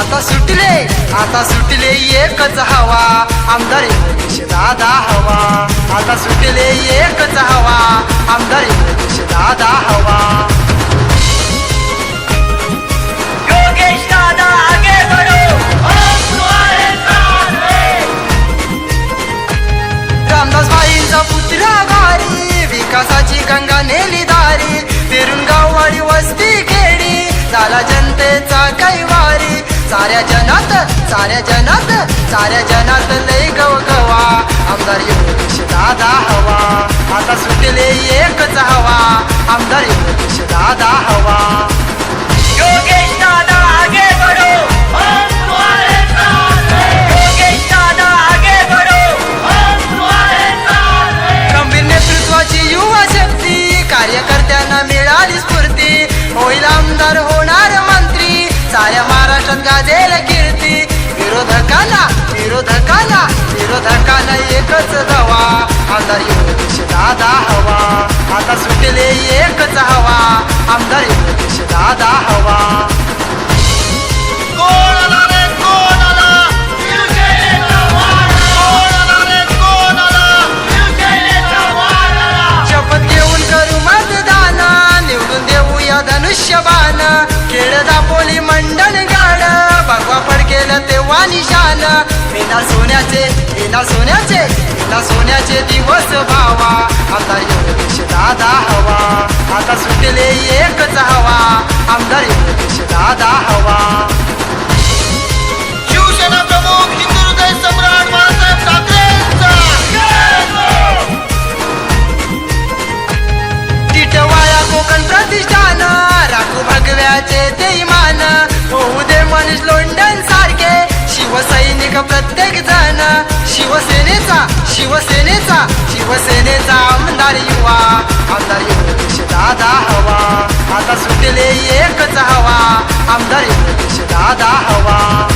आता सुटले आता सुटले एकच हवा. आमदार योगेश दादा हवा. आता सुटले एकच हवा. आमदार योगेश दादा हवा रामदास बाईंचा पुतळा भारी विकासाची गंगा नेली जनात साऱ्या जनात साऱ्या जनात लय गवगवा. आमदार योगेश दादा हवा. आता सुटले एकच हवा. आमदार योगेश दादा हवा. विरोधकांना एकच दवा आमदार योगेश दादा हवा. आता सुटले एकच हवा. आमदार योगेश दादा हवा. शपथ घेऊन करू मतदान. निवडून देऊया धनुष्यबाण. खेळ दापोली मंडळ गाड भगवा फडकेल तेव्हा निशान विना सोन्याचे विना सोन्याचे विना सोन्याचे दिवस भावा आमदार योगेश दादा हवा. आता सुटले एकच हवा. आमदार योगेश दादा हवा. शिवसेना प्रमुख हिंदू हृदय सम्राट बाळासाहेब ठाकरेंचा. टिटवाया कोकण प्रतिष्ठान राखू भगव्याचे ते इमान. होऊ दे मनीष प्रत्येक जण शिवसेनेचा शिवसेनेचा शिवसेनेचा आमदार युवा. आमदार योगेश दादा हवा. आता सुटले एकच हवा. आमदार योगेश दादा हवा.